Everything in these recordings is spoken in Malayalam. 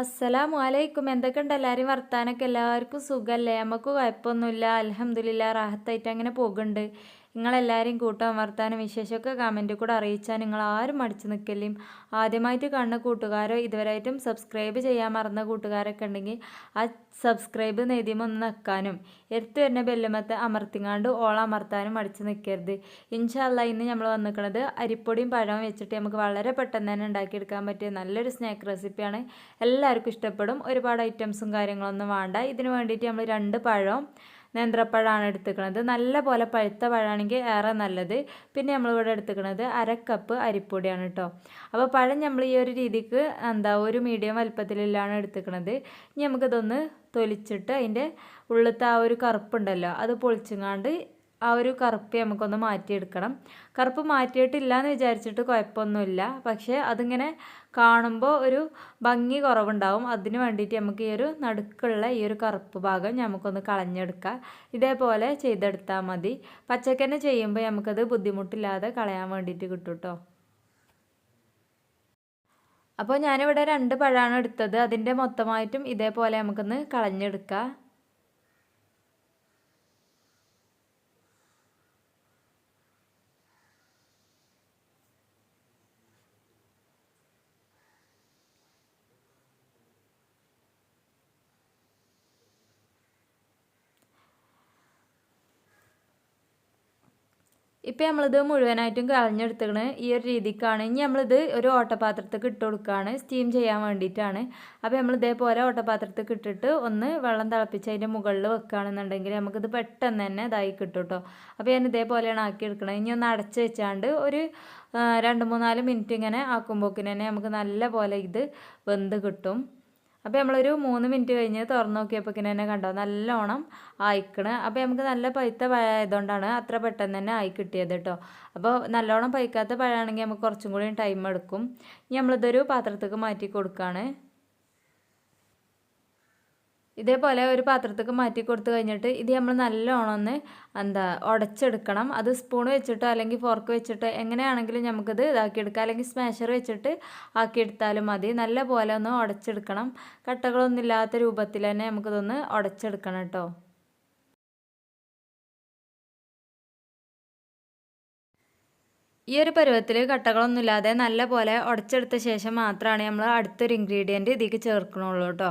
അസ്സലാമു അലൈക്കും എന്തൊക്കെയുണ്ട്? എല്ലാവരും വർത്താനൊക്കെ എല്ലാവർക്കും സുഖമല്ലേ? നമുക്ക് കുഴപ്പമൊന്നുമില്ല. അലഹമുല്ല റാഹത്തായിട്ട് അങ്ങനെ പോകുന്നുണ്ട്. നിങ്ങളെല്ലാവരും കൂട്ടാൻ വർത്താനം വിശേഷമൊക്കെ കമന്റിൽ കൂടെ അറിയിച്ചാൽ നിങ്ങൾ ആരും മടിച്ചു നിൽക്കലും ആദ്യമായിട്ട് കാണുന്ന കൂട്ടുകാരോ ഇതുവരെയായിട്ടും സബ്സ്ക്രൈബ് ചെയ്യാൻ മറന്ന കൂട്ടുകാരൊക്കെ ഉണ്ടെങ്കിൽ ആ സബ്സ്ക്രൈബ് നെയ്തിയുമ്പോൾ ഒന്ന് നിൽക്കാനും എടുത്തു വരുന്ന ബെല്ലുമത്തെ അമർത്തിങ്ങാണ്ട് ഓള അമർത്താനും മടിച്ച് നിൽക്കരുത്. ഇൻഷാല്ല ഇന്ന് നമ്മൾ വന്നിരിക്കുന്നത് അരിപ്പൊടിയും പഴവും വെച്ചിട്ട് നമുക്ക് വളരെ പെട്ടെന്ന് തന്നെ ഉണ്ടാക്കിയെടുക്കാൻ പറ്റിയ നല്ലൊരു സ്നാക്ക് റെസിപ്പിയാണ് എല്ലാവർക്കും ഇഷ്ടപ്പെടും. ഒരുപാട് ഐറ്റംസും കാര്യങ്ങളൊന്നും വേണ്ട. ഇതിന് വേണ്ടിയിട്ട് നമ്മൾ രണ്ട് പഴവും നേന്ത്രപ്പഴമാണ് എടുത്തുക്കുന്നത് നല്ല പോലെ പഴുത്ത പഴമാണെങ്കിൽ ഏറെ നല്ലത്. പിന്നെ നമ്മളിവിടെ എടുത്തുക്കുന്നത് അര കപ്പ് അരിപ്പൊടിയാണ് കേട്ടോ അപ്പോൾ പഴം നമ്മൾ ഈ ഒരു രീതിക്ക് എന്താ ഒരു മീഡിയം വലുപ്പത്തിലാണ് എടുത്തുക്കുന്നത് ഇനി നമുക്കിതൊന്ന് തൊലിച്ചിട്ട് അതിന്റെ ഉള്ളിലത്തെ ആ ഒരു കറുപ്പുണ്ടല്ലോ അത് പൊളിച്ചുങ്ങാണ്ട് ആ ഒരു കറുപ്പ് നമുക്കൊന്ന് മാറ്റിയെടുക്കണം. കറുപ്പ് മാറ്റിയിട്ടില്ല എന്ന് വിചാരിച്ചിട്ട് കുഴപ്പമൊന്നുമില്ല. പക്ഷേ അതിങ്ങനെ കാണുമ്പോൾ ഒരു ഭംഗി കുറവുണ്ടാവും. അതിന് വേണ്ടിയിട്ട് നമുക്ക് ഈ ഒരു നടുക്കുള്ള ഈ ഒരു കറുപ്പ് ഭാഗം നമുക്കൊന്ന് കളഞ്ഞെടുക്കാം. ഇതേപോലെ ചെയ്തെടുത്താൽ മതി. പച്ചക്കന്നെ ചെയ്യുമ്പോൾ നമുക്കത് ബുദ്ധിമുട്ടില്ലാതെ കളയാൻ വേണ്ടിയിട്ട് കിട്ടും കേട്ടോ. അപ്പോൾ ഞാനിവിടെ രണ്ട് പഴമാണ് എടുത്തത്. അതിന്റെ മൊത്തമായിട്ടും ഇതേപോലെ നമുക്കൊന്ന് കളഞ്ഞെടുക്കാം. ഇപ്പം നമ്മളിത് മുഴുവനായിട്ടും കളഞ്ഞെടുത്തേക്കണ് ഈ ഒരു രീതിക്കാണ്. ഇനി നമ്മളിത് ഒരു ഓട്ടപാത്രത്തേക്ക് ഇട്ട് കൊടുക്കുകയാണ് സ്റ്റീം ചെയ്യാൻ വേണ്ടിയിട്ടാണ്. അപ്പോൾ നമ്മൾ ഇതേപോലെ ഓട്ടപാത്രത്തേക്ക് ഇട്ടിട്ട് ഒന്ന് വെള്ളം തിളപ്പിച്ച് അതിന്റെ മുകളിൽ വെക്കുകയാണെന്നുണ്ടെങ്കിൽ നമുക്കിത് പെട്ടെന്ന് തന്നെ ഇതായി കിട്ടും കേട്ടോ അപ്പോൾ ഞാൻ ഇതേപോലെയാണ് ആക്കിയെടുക്കണത് ഇനി ഒന്ന് അടച്ച് വെച്ചാണ്ട് ഒരു രണ്ട് മൂന്നാൽ മിനിറ്റ് ഇങ്ങനെ ആക്കുമ്പോക്കിന് തന്നെ നമുക്ക് നല്ല പോലെ ഇത് വെന്ത് കിട്ടും. അപ്പോൾ നമ്മളൊരു മൂന്ന് മിനിറ്റ് കഴിഞ്ഞ് തുറന്ന് നോക്കിയപ്പോൾ തന്നെ കണ്ടോ? നല്ലോണം ആയിക്കണ്. അപ്പോൾ നമുക്ക് നല്ല പഴുത്ത പഴമായതുകൊണ്ടാണ് അത്ര പെട്ടെന്ന് തന്നെ ആയി കിട്ടിയത് കേട്ടോ അപ്പോൾ നല്ലോണം പൈക്കാത്ത പഴമാണെങ്കിൽ നമുക്ക് കുറച്ചും കൂടി ടൈം എടുക്കും. ഇനി നമ്മളിതൊരു പാത്രത്തേക്ക് മാറ്റി കൊടുക്കുകയാണ് ഇതേപോലെ ഒരു പാത്രത്തേക്ക് മാറ്റി കൊടുത്തു കഴിഞ്ഞിട്ട് ഇത് നമ്മൾ നല്ലോണം ഒന്ന് എന്താ ഉടച്ചെടുക്കണം. അത് സ്പൂൺ വെച്ചിട്ടോ അല്ലെങ്കിൽ ഫോർക്ക് വെച്ചിട്ടോ എങ്ങനെയാണെങ്കിലും നമുക്കിത് ഇതാക്കിയെടുക്കാം. അല്ലെങ്കിൽ സ്മാഷർ വെച്ചിട്ട് ആക്കിയെടുത്താലും മതി. നല്ല പോലെ ഒന്ന് ഉടച്ചെടുക്കണം. കട്ടകളൊന്നും ഇല്ലാത്ത രൂപത്തിൽ തന്നെ നമുക്കിതൊന്ന് ഉടച്ചെടുക്കണം കേട്ടോ. ഈ ഒരു പരുവത്തിൽ കട്ടകളൊന്നുമില്ലാതെ നല്ല പോലെ ഉടച്ചെടുത്ത ശേഷം മാത്രമാണ് നമ്മൾ അടുത്തൊരു ഇൻഗ്രീഡിയന്റ് ഇതിലേക്ക് ചേർക്കണുള്ളൂ കേട്ടോ.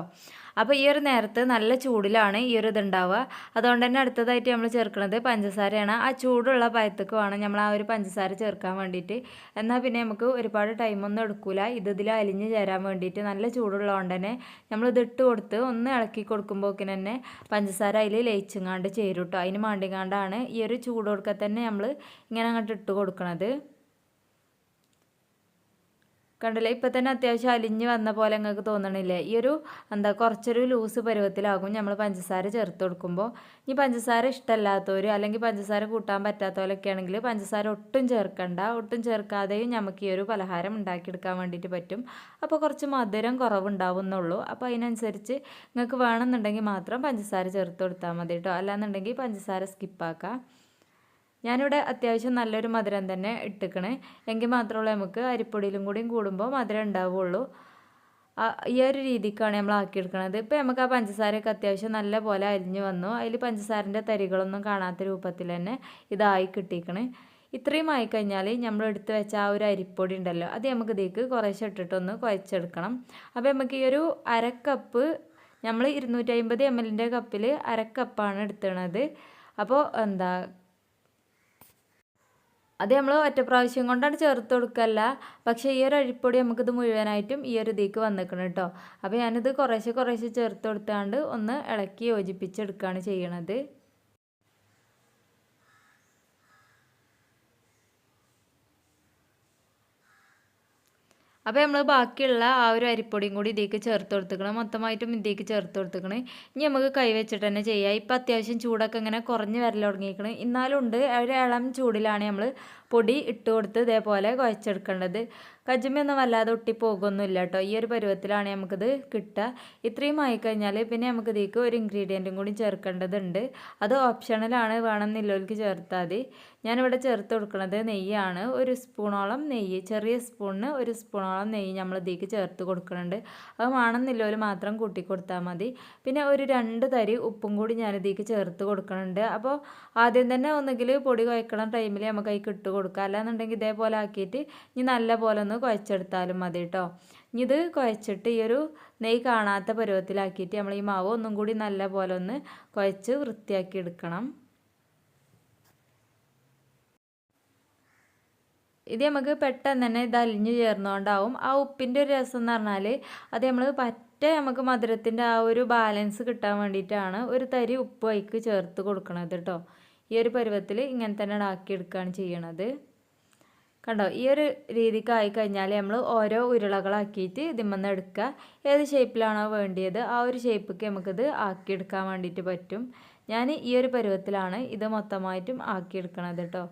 അപ്പോൾ ഈ ഒരു നേരത്ത് നല്ല ചൂടിലാണ് ഈ ഒരു ഇതുണ്ടാവുക. അതുകൊണ്ട് തന്നെ അടുത്തതായിട്ട് നമ്മൾ ചേർക്കുന്നത് പഞ്ചസാരയാണ്. ആ ചൂടുള്ള പയത്തേക്ക് വേണം നമ്മൾ ആ ഒരു പഞ്ചസാര ചേർക്കാൻ വേണ്ടിയിട്ട്. എന്നാൽ പിന്നെ നമുക്ക് ഒരുപാട് ടൈമൊന്നും എടുക്കില്ല ഇത് ഇതിൽ അലിഞ്ഞ് ചേരാൻ വേണ്ടിയിട്ട് നല്ല ചൂടുള്ളതുകൊണ്ട് തന്നെ നമ്മൾ ഇതിട്ട് കൊടുത്ത് ഒന്ന് ഇളക്കി കൊടുക്കുമ്പോക്കിന് തന്നെ പഞ്ചസാര അതിൽ ലയിച്ചുങ്ങാണ്ട് ചേരും കേട്ടോ അതിന് മാണ്ടിങ്ങാണ്ടാണ് ഈ ഒരു ചൂട് കൊടുക്കാൻ തന്നെ നമ്മൾ ഇങ്ങനെ അങ്ങോട്ട് ഇട്ട് കൊടുക്കണത്. കണ്ടില്ലേ? ഇപ്പം തന്നെ അത്യാവശ്യം അലിഞ്ഞ് വന്ന പോലെ നിങ്ങൾക്ക് തോന്നണില്ലേ? ഈ ഒരു എന്താ കുറച്ചൊരു ലൂസ് പരുവത്തിലാകും നമ്മൾ പഞ്ചസാര ചേർത്ത് കൊടുക്കുമ്പോൾ ഈ പഞ്ചസാര ഇഷ്ടമല്ലാത്തവർ അല്ലെങ്കിൽ പഞ്ചസാര കൂട്ടാൻ പറ്റാത്തവരൊക്കെ ആണെങ്കിൽ പഞ്ചസാര ഒട്ടും ചേർക്കണ്ട. ഒട്ടും ചേർക്കാതെയും നമുക്ക് ഈ ഒരു പലഹാരം ഉണ്ടാക്കിയെടുക്കാൻ വേണ്ടിയിട്ട് പറ്റും. അപ്പോൾ കുറച്ച് മധുരം കുറവുണ്ടാവുന്നുള്ളൂ. അപ്പോൾ അതിനനുസരിച്ച് നിങ്ങൾക്ക് വേണമെന്നുണ്ടെങ്കിൽ മാത്രം പഞ്ചസാര ചേർത്ത് കൊടുത്താൽ മതി കേട്ടോ. അല്ലാന്നുണ്ടെങ്കിൽ പഞ്ചസാര സ്കിപ്പാക്കാം ഞാനിവിടെ അത്യാവശ്യം നല്ലൊരു മധുരം തന്നെ ഇട്ടിക്കണേ. എങ്കിൽ മാത്രമേ നമുക്ക് അരിപ്പൊടിയിലും കൂടിയും കൂടുമ്പോൾ മധുരം ഉണ്ടാവുള്ളൂ. ഈ ഒരു രീതിക്കാണ് നമ്മൾ ആക്കിയെടുക്കുന്നത് ഇപ്പോൾ നമുക്ക് ആ പഞ്ചസാരയൊക്കെ അത്യാവശ്യം നല്ല പോലെ അരിഞ്ഞു വന്നു. അതിൽ പഞ്ചസാരന്റെ തരികളൊന്നും കാണാത്ത രൂപത്തിൽ തന്നെ ഇതായി കിട്ടിയിക്കണേ ഇത്രയും ആയിക്കഴിഞ്ഞാൽ നമ്മൾ എടുത്ത് വെച്ച ആ ഒരു അരിപ്പൊടി ഉണ്ടല്ലോ അത് നമുക്ക് ഇതിലേക്ക് കുറേശ്ശെ ഇട്ടിട്ടൊന്ന് കുഴച്ചെടുക്കണം. അപ്പോൾ നമുക്ക് ഈ ഒരു അരക്കപ്പ് നമ്മൾ ഇരുന്നൂറ്റി അമ്പത് എം എല്ലിന്റെ കപ്പിൽ അരക്കപ്പാണ് എടുത്തണത്. അപ്പോൾ എന്താ അത് നമ്മൾ ഒറ്റ പ്രാവശ്യം കൊണ്ടാണ് ചേർത്ത് കൊടുക്കല്ല. പക്ഷേ ഈ ഒരു അഴിപ്പൊടി നമുക്കിത് മുഴുവനായിട്ടും ഈ ഒരു ഇതിക്ക് വന്നിക്കണം കേട്ടോ അപ്പോൾ ഞാനിത് കുറേശ്ശെ കുറേശ്ശെ ചേർത്ത് കൊടുത്താണ്ട് ഒന്ന് ഇളക്കി യോജിപ്പിച്ചെടുക്കുകയാണ് ചെയ്യണത്. അപ്പോൾ നമ്മൾ ബാക്കിയുള്ള ആ ഒരു അരിപ്പൊടിയും കൂടി ഇതിലേക്ക് ചേർത്ത് കൊടുത്തുക്കണം മൊത്തമായിട്ടും ഇതിലേക്ക് ചേർത്ത് കൊടുത്തുക്കണം ഇനി നമുക്ക് കൈവച്ചിട്ട് തന്നെ ചെയ്യാം. ഇപ്പം അത്യാവശ്യം ചൂടൊക്കെ ഇങ്ങനെ കുറഞ്ഞ് വരൽ തുടങ്ങിയിരിക്കണം. എന്നാലും ഉണ്ട്. ഒരു ഇളം ചൂടിലാണ് നമ്മൾ പൊടി ഇട്ട് കൊടുത്ത് ഇതേപോലെ കുഴച്ചെടുക്കേണ്ടത്. കജ്ജിമയൊന്നും വല്ലാതെ ഒട്ടിപ്പോകൊന്നുമില്ല കേട്ടോ ഈ ഒരു പരുവത്തിലാണ് നമുക്കിത് കിട്ടുക. ഇത്രയും ആയിക്കഴിഞ്ഞാൽ പിന്നെ നമുക്ക് ഇതിലേക്ക് ഒരു ഇൻഗ്രീഡിയന്റും കൂടി ചേർക്കേണ്ടതുണ്ട്. അത് ഓപ്ഷണലാണ് വേണമെന്നില്ലവർക്ക് ചേർത്താൽ മതി. ഞാനിവിടെ ചേർത്ത് കൊടുക്കുന്നത് നെയ്യാണ്. ഒരു സ്പൂണോളം നെയ്യ് ചെറിയ സ്പൂണിന് ഒരു സ്പൂണോളം നെയ്യ് നമ്മൾ ഇതിലേക്ക് ചേർത്ത് കൊടുക്കുന്നുണ്ട്. അത് വേണമെന്നില്ലവർ മാത്രം കൂട്ടി കൊടുത്താൽ മതി. പിന്നെ ഒരു രണ്ട് തരി ഉപ്പും കൂടി ഞാൻ ഇതിലേക്ക് ചേർത്ത് കൊടുക്കുന്നുണ്ട്. അപ്പോൾ ആദ്യം തന്നെ ഒന്നുകിൽ പൊടി കുഴക്കണ ടൈമിൽ നമുക്ക് അതിൽ ഇട്ട് കൊടുക്കുക അല്ലാന്നുണ്ടെങ്കിൽ ഇതേപോലെ ആക്കിയിട്ട് ഇനി നല്ല പോലെ ഒന്ന് കുഴച്ചെടുത്താലും മതി കേട്ടോ ഇനി ഇത് കുഴച്ചിട്ട് ഈ ഒരു നെയ് കാണാത്ത പരുവത്തിലാക്കിയിട്ട് നമ്മൾ ഈ മാവ് ഒന്നും കൂടി നല്ല പോലെ ഒന്ന് കുഴച്ച് വൃത്തിയാക്കി എടുക്കണം. ഇത് നമുക്ക് പെട്ടെന്ന് തന്നെ ഇത് അലിഞ്ഞു ചേർന്നുകൊണ്ടാവും ആ ഉപ്പിന്റെ ഒരു രസം എന്ന് പറഞ്ഞാൽ അത് നമ്മൾ പറ്റ നമുക്ക് മധുരത്തിന്റെ ആ ഒരു ബാലൻസ് കിട്ടാൻ വേണ്ടിയിട്ടാണ് ഒരു തരി ഉപ്പ് അതിക്ക് ചേർത്ത് കൊടുക്കണത് കേട്ടോ ഈ ഒരു പരുവത്തിൽ ഇങ്ങനെ തന്നെ ആക്കിയെടുക്കുകയാണ് ചെയ്യണത്. കണ്ടോ? ഈ ഒരു രീതിക്ക് ആയി കഴിഞ്ഞാൽ നമ്മൾ ഓരോ ഉരുളകളാക്കിയിട്ട് ഇതിമെന്ന് എടുക്കുക. ഏത് ഷേപ്പിലാണോ വേണ്ടിയത് ആ ഒരു ഷേപ്പിക്ക് നമുക്കിത് ആക്കിയെടുക്കാൻ വേണ്ടിയിട്ട് പറ്റും. ഞാൻ ഈ ഒരു പരുവത്തിലാണ് ഇത് മൊത്തമായിട്ടും ആക്കിയെടുക്കണത് കേട്ടോ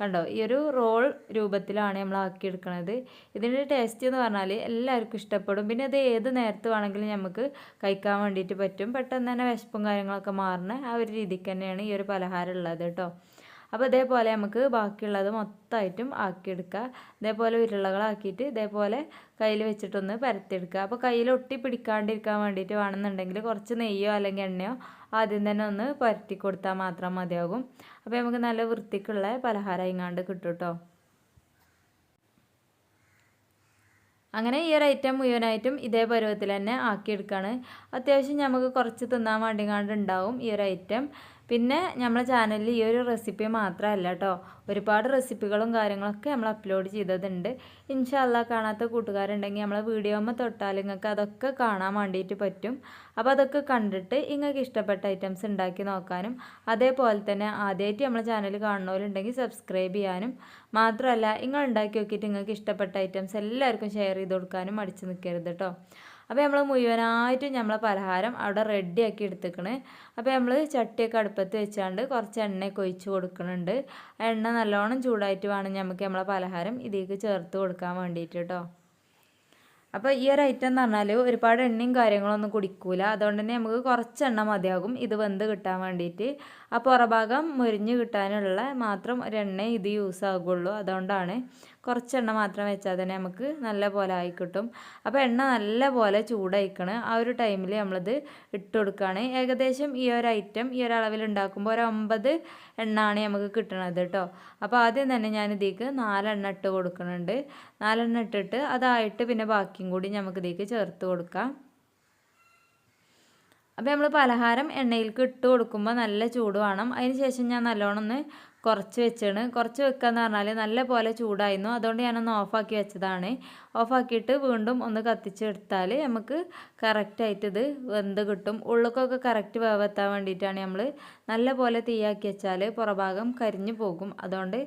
കണ്ടോ? ഈ ഒരു റോൾ രൂപത്തിലാണ് നമ്മൾ ആക്കിയെടുക്കുന്നത് ഇതിന്റെ ടേസ്റ്റ് എന്ന് പറഞ്ഞാൽ എല്ലാവർക്കും ഇഷ്ടപ്പെടും. പിന്നെ ഇത് ഏത് നേരത്ത് വേണമെങ്കിലും നമുക്ക് കഴിക്കാൻ വേണ്ടിയിട്ട് പറ്റും. പെട്ടെന്ന് തന്നെ വിശപ്പും കാര്യങ്ങളൊക്കെ മാറുന്ന ആ ഒരു രീതിക്ക് തന്നെയാണ് ഈ ഒരു പലഹാരം ഉള്ളത് കേട്ടോ അപ്പോൾ ഇതേപോലെ നമുക്ക് ബാക്കിയുള്ളത് മൊത്തമായിട്ടും ആക്കിയെടുക്കുക. ഇതേപോലെ ഉരുളകളാക്കിയിട്ട് ഇതേപോലെ കയ്യിൽ വെച്ചിട്ടൊന്ന് പരത്തിയെടുക്കുക. അപ്പോൾ കയ്യിൽ ഒട്ടി പിടിക്കാണ്ടിരിക്കാൻ വേണ്ടിയിട്ട് വേണമെന്നുണ്ടെങ്കിൽ കുറച്ച് നെയ്യോ അല്ലെങ്കിൽ എണ്ണയോ ആദ്യം തന്നെ ഒന്ന് പരത്തി കൊടുത്താൽ മാത്രം മതിയാകും. അപ്പോൾ നമുക്ക് നല്ല വൃത്തിക്കുള്ള പലഹാരം ഇങ്ങാണ്ട് കിട്ടും കേട്ടോ. അങ്ങനെ ഈ ഒരു ഐറ്റം മുഴുവനായിട്ടും ഇതേ പരുവത്തിൽ തന്നെ ആക്കിയെടുക്കുകയാണ് അത്യാവശ്യം നമുക്ക് കുറച്ച് തിന്നാൻ വേണ്ടിങ്ങാണ്ട് ഉണ്ടാവും ഈ ഒരു ഐറ്റം പിന്നെ നമ്മളെ ചാനലിൽ ഈ ഒരു റെസിപ്പി മാത്രമല്ല കേട്ടോ ഒരുപാട് റെസിപ്പികളും കാര്യങ്ങളൊക്കെ നമ്മൾ അപ്ലോഡ് ചെയ്തതുണ്ട്. ഇൻഷാല്ല കാണാത്ത കൂട്ടുകാരുണ്ടെങ്കിൽ നമ്മളെ വീഡിയോമ്മ തൊട്ടാൽ നിങ്ങൾക്ക് അതൊക്കെ കാണാൻ വേണ്ടിയിട്ട് പറ്റും. അപ്പോൾ അതൊക്കെ കണ്ടിട്ട് നിങ്ങൾക്ക് ഇഷ്ടപ്പെട്ട ഐറ്റംസ് ഉണ്ടാക്കി നോക്കാനും അതേപോലെ തന്നെ ആദ്യമായിട്ട് നമ്മളെ ചാനൽ കാണുന്നവരുണ്ടെങ്കിൽ സബ്സ്ക്രൈബ് ചെയ്യാനും. മാത്രമല്ല നിങ്ങൾ ഉണ്ടാക്കി നോക്കിയിട്ട് നിങ്ങൾക്ക് ഇഷ്ടപ്പെട്ട ഐറ്റംസ് എല്ലാവർക്കും ഷെയർ ചെയ്ത് കൊടുക്കാനും മടിച്ച് നിൽക്കരുത് കേട്ടോ അപ്പോൾ നമ്മൾ മുഴുവനായിട്ടും നമ്മൾ പലഹാരം അവിടെ റെഡിയാക്കി എടുത്തേക്കണ്. അപ്പോൾ നമ്മൾ ചട്ടിയൊക്കെ അടുപ്പത്ത് വെച്ചാണ്ട് കുറച്ച് എണ്ണയൊക്കെ ഒഴിച്ച് കൊടുക്കുന്നുണ്ട് എണ്ണ നല്ലോണം ചൂടായിട്ട് വേണം നമുക്ക് നമ്മളെ പലഹാരം ഇതിലേക്ക് ചേർത്ത് കൊടുക്കാൻ വേണ്ടിയിട്ട് കേട്ടോ അപ്പോൾ ഈ ഒരു ഐറ്റം എന്ന് പറഞ്ഞാൽ ഒരുപാട് എണ്ണയും കാര്യങ്ങളൊന്നും കുടിക്കൂല. അതുകൊണ്ട് തന്നെ നമുക്ക് കുറച്ച് എണ്ണ മതിയാകും ഇത് വെന്ത് കിട്ടാൻ വേണ്ടിയിട്ട്. ആ പുറഭാഗം മുരിഞ്ഞ് കിട്ടാനുള്ള മാത്രം ഒരു എണ്ണ ഇത് യൂസ് ആകുള്ളൂ. അതുകൊണ്ടാണ് കുറച്ച് എണ്ണ മാത്രം വെച്ചാൽ തന്നെ നമുക്ക് നല്ല പോലെ ആയി കിട്ടും അപ്പോൾ എണ്ണ നല്ല പോലെ ചൂടായിക്കണ്. ആ ഒരു ടൈമിൽ നമ്മളിത് ഇട്ട് കൊടുക്കുകയാണ് ഏകദേശം ഈ ഒരു ഐറ്റം ഈ ഒരു അളവിൽ ഉണ്ടാക്കുമ്പോൾ ഒരു ഒമ്പത് എണ്ണാണ് നമുക്ക് കിട്ടണത് കേട്ടോ അപ്പോൾ ആദ്യം തന്നെ ഞാൻ ഇതിലേക്ക് നാലെണ്ണ ഇട്ട് കൊടുക്കുന്നുണ്ട് നാലെണ്ണ ഇട്ടിട്ട് അതായിട്ട് പിന്നെ ബാക്കിയും കൂടി നമുക്ക് ഇതിലേക്ക് ചേർത്ത് കൊടുക്കാം. അപ്പോൾ നമ്മൾ പലഹാരം എണ്ണയിലേക്ക് ഇട്ട് കൊടുക്കുമ്പോൾ നല്ല ചൂട് വേണം. അതിന് ശേഷം ഞാൻ നല്ലോണം ഒന്ന് കുറച്ച് വെച്ചാണ്. കുറച്ച് വെക്കാന്ന് പറഞ്ഞാൽ നല്ല പോലെ ചൂടായിരുന്നു. അതുകൊണ്ട് ഞാനൊന്ന് ഓഫാക്കി വെച്ചതാണ്. ഓഫാക്കിയിട്ട് വീണ്ടും ഒന്ന് കത്തിച്ചെടുത്താൽ നമുക്ക് കറക്റ്റായിട്ട് ഇത് വെന്ത് കിട്ടും. ഉള്ളുക്കൊക്കെ കറക്റ്റ് വേവെത്താൻ വേണ്ടിയിട്ടാണ് നമ്മൾ നല്ല പോലെ തീയാക്കി വെച്ചാൽ പുറഭാഗം കരിഞ്ഞു പോകും. അതുകൊണ്ട്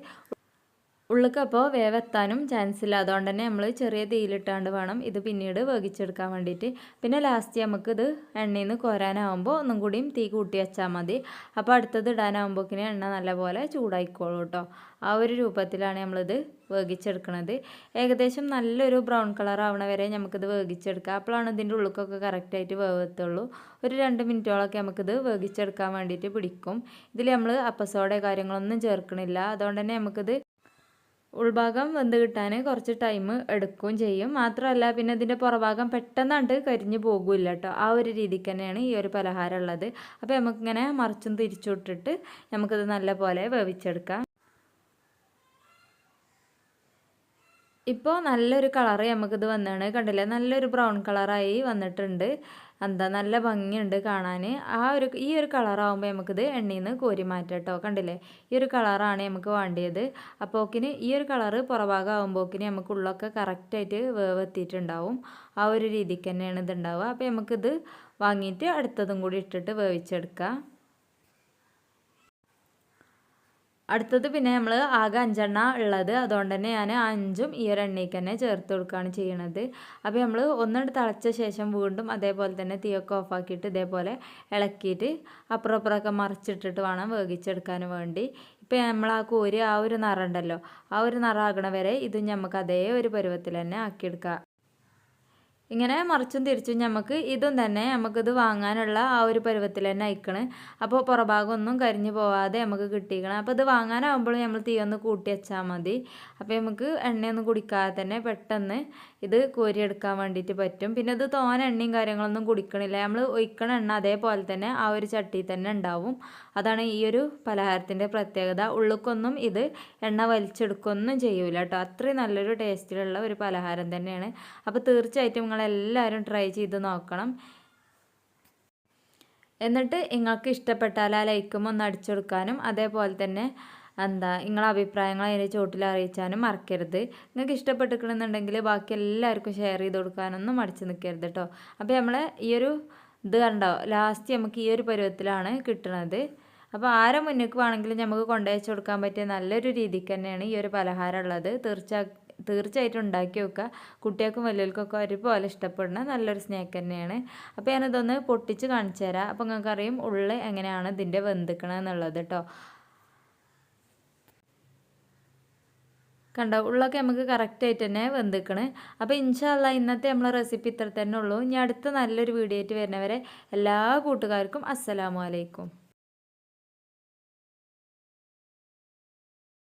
ഉള്ളിക്കപ്പോൾ വേവെത്താനും ചാൻസ് ഇല്ല അതുകൊണ്ട് തന്നെ നമ്മൾ ചെറിയ തീയിലിട്ടാണ്ട് വേണം ഇത് പിന്നീട് വേവിച്ചെടുക്കാൻ വേണ്ടിയിട്ട് പിന്നെ ലാസ്റ്റ് നമുക്കിത് എണ്ണയിൽ നിന്ന് കോരാനാവുമ്പോൾ ഒന്നും കൂടിയും തീ കൂട്ടി വെച്ചാൽ മതി. അപ്പോൾ അടുത്തത് ഇടാനാവുമ്പോക്കിന് എണ്ണ നല്ലപോലെ ചൂടായിക്കോളൂ കേട്ടോ ആ ഒരു രൂപത്തിലാണ് നമ്മളിത് വേവിച്ചെടുക്കുന്നത് ഏകദേശം നല്ലൊരു ബ്രൗൺ കളർ ആവണ വരെ നമുക്കിത് വേവിച്ചെടുക്കാം. അപ്പോഴാണ് ഇതിന്റെ ഉള്ളിക്കൊക്കെ കറക്റ്റായിട്ട് വേവത്തുള്ളൂ. ഒരു രണ്ട് മിനിറ്റോളൊക്കെ നമുക്കിത് വേവിച്ചെടുക്കാൻ വേണ്ടിയിട്ട് പിടിക്കും. ഇതിൽ നമ്മൾ അപ്പസോടെ കാര്യങ്ങളൊന്നും ചേർക്കണില്ല. അതുകൊണ്ട് തന്നെ നമുക്കിത് ഉൾഭാഗം വെന്ത് കിട്ടാൻ കുറച്ച് ടൈം എടുക്കുകയും ചെയ്യും. മാത്രമല്ല പിന്നെ ഇതിന്റെ പുറഭാഗം പെട്ടെന്നാണ്ട് കരിഞ്ഞു പോകില്ല കേട്ടോ. ആ ഒരു രീതിക്ക് തന്നെയാണ് ഈ ഒരു പലഹാരം ഉള്ളത്. അപ്പോൾ നമുക്കിങ്ങനെ മറിച്ചും തിരിച്ചുവിട്ടിട്ട് നമുക്കിത് നല്ലപോലെ വേവിച്ചെടുക്കാം. ഇപ്പോൾ നല്ലൊരു കളറ് നമുക്കിത് വന്നാണ് കണ്ടില്ലേ? നല്ലൊരു ബ്രൗൺ കളറായി വന്നിട്ടുണ്ട്. എന്താ നല്ല ഭംഗിയുണ്ട് കാണാൻ ആ ഒരു ഈ ഒരു കളറാകുമ്പോൾ നമുക്കിത് എണ്ണയിൽ നിന്ന് കോരി മാറ്റാം കേട്ടോ കണ്ടില്ലേ? ഈ ഒരു കളറാണ് നമുക്ക് വേണ്ടിയത്. അപ്പോക്കിന് ഈ ഒരു കളറ് പുറഭാഗമാകുമ്പോക്കിന് നമുക്ക് ഉള്ളൊക്കെ കറക്റ്റായിട്ട് വേവെത്തിയിട്ടുണ്ടാവും ആ ഒരു രീതിക്ക് തന്നെയാണ് ഇതുണ്ടാവുക. അപ്പോൾ നമുക്കിത് വാങ്ങിയിട്ട് അടുത്തതും കൂടി ഇട്ടിട്ട് വേവിച്ചെടുക്കാം. അടുത്തത് പിന്നെ നമ്മൾ ആകെ അഞ്ചെണ്ണ ഉള്ളത്. അതുകൊണ്ട് തന്നെ ഞാൻ അഞ്ചും ഈ ഒരു എണ്ണയ്ക്ക് തന്നെ ചേർത്ത് കൊടുക്കുകയാണ് ചെയ്യണത്. അപ്പോൾ നമ്മൾ ഒന്നിട്ട് തിളച്ച ശേഷം വീണ്ടും അതേപോലെ തന്നെ തീയൊക്കെ ഓഫാക്കിയിട്ട് ഇതേപോലെ ഇളക്കിയിട്ട് അപ്പുറം അപ്പുറമൊക്കെ മറിച്ചിട്ടിട്ട് വേണം വേവിച്ചെടുക്കാൻ വേണ്ടി. ഇപ്പം നമ്മൾ ആ കോരി ആ ഒരു നിറ ഉണ്ടല്ലോ ആ ഒരു നിറ ആകണ വരെ ഇതും നമുക്ക് അതേ ഒരു പരുവത്തിൽ തന്നെ ആക്കിയെടുക്കാം. ഇങ്ങനെ മറിച്ചും തിരിച്ചും നമുക്ക് ഇതും തന്നെ നമുക്കിത് വാങ്ങാനുള്ള ആ ഒരു പരുവത്തിൽ തന്നെ അയക്കണ് അപ്പോൾ പുറഭാഗം ഒന്നും കരിഞ്ഞു പോവാതെ നമുക്ക് കിട്ടിയിക്കണം അപ്പോൾ ഇത് വാങ്ങാനാവുമ്പോൾ നമ്മൾ തീ ഒന്ന് കൂട്ടി വെച്ചാൽ മതി. അപ്പോൾ നമുക്ക് എണ്ണയൊന്നും കുടിക്കാതെ തന്നെ പെട്ടെന്ന് ഇത് കോരിയെടുക്കാൻ വേണ്ടിയിട്ട് പറ്റും. പിന്നെ ഇത് തോന എണ്ണയും കാര്യങ്ങളൊന്നും കുടിക്കണില്ല. നമ്മൾ ഒഴിക്കണ എണ്ണ അതേപോലെ തന്നെ ആ ഒരു ചട്ടിയിൽ തന്നെ ഉണ്ടാവും. അതാണ് ഈ ഒരു പലഹാരത്തിന്റെ പ്രത്യേകത. ഉള്ളുക്കൊന്നും ഇത് എണ്ണ വലിച്ചെടുക്കൊന്നും ചെയ്യൂല കേട്ടോ. അത്രയും നല്ലൊരു ടേസ്റ്റിലുള്ള ഒരു പലഹാരം തന്നെയാണ്. അപ്പോൾ തീർച്ചയായിട്ടും നിങ്ങളെല്ലാവരും ട്രൈ ചെയ്ത് നോക്കണം. എന്നിട്ട് നിങ്ങൾക്ക് ഇഷ്ടപ്പെട്ടാൽ ആ ലൈക്കും ഒന്ന് അടിച്ചു കൊടുക്കാനും അതേപോലെ തന്നെ എന്താ നിങ്ങളെ അഭിപ്രായങ്ങൾ അതിന്റെ ചോട്ടിൽ അറിയിച്ചാനും മറക്കരുത്. നിങ്ങൾക്ക് ഇഷ്ടപ്പെട്ടിരിക്കണമെന്നുണ്ടെങ്കിൽ ബാക്കി എല്ലാവർക്കും ഷെയർ ചെയ്ത് കൊടുക്കാനൊന്നും മടിച്ച് നിൽക്കരുത് കേട്ടോ അപ്പോൾ നമ്മൾ ഈ ഒരു ഇത് കണ്ടോ ലാസ്റ്റ് നമുക്ക് ഈ ഒരു പരുവത്തിലാണ് കിട്ടുന്നത് അപ്പോൾ ആരെ മുന്നേക്ക് വേണമെങ്കിലും നമുക്ക് കൊണ്ടുവച്ച് കൊടുക്കാൻ പറ്റിയ നല്ലൊരു രീതിക്ക് തന്നെയാണ് ഈ ഒരു പലഹാരം ഉള്ളത്. തീർച്ച തീർച്ചയായിട്ടും ഉണ്ടാക്കി വെക്കുക. കുട്ടികൾക്കും വലിയവർക്കൊക്കെ ഒരുപോലെ ഇഷ്ടപ്പെടുന്ന നല്ലൊരു സ്നാക്ക് തന്നെയാണ്. അപ്പോൾ ഞാനിതൊന്ന് പൊട്ടിച്ച് കാണിച്ചു തരാം. അപ്പോൾ നിങ്ങൾക്കറിയും ഉള്ളിൽ എങ്ങനെയാണ് ഇതിന്റെ വെന്തിക്കണമെന്നുള്ളത് കേട്ടോ കണ്ടോ? ഉള്ളൊക്കെ നമുക്ക് കറക്റ്റായിട്ട് തന്നെ വെന്തിക്കണ്. അപ്പോൾ ഇൻഷാല്ല ഇന്നത്തെ നമ്മളെ റെസിപ്പി ഇത്ര തന്നെ ഉള്ളൂ. ഇനി അടുത്ത നല്ലൊരു വീഡിയോ ആയിട്ട് വരുന്നവരെ എല്ലാ കൂട്ടുകാർക്കും അസ്സലാമു അലൈക്കും.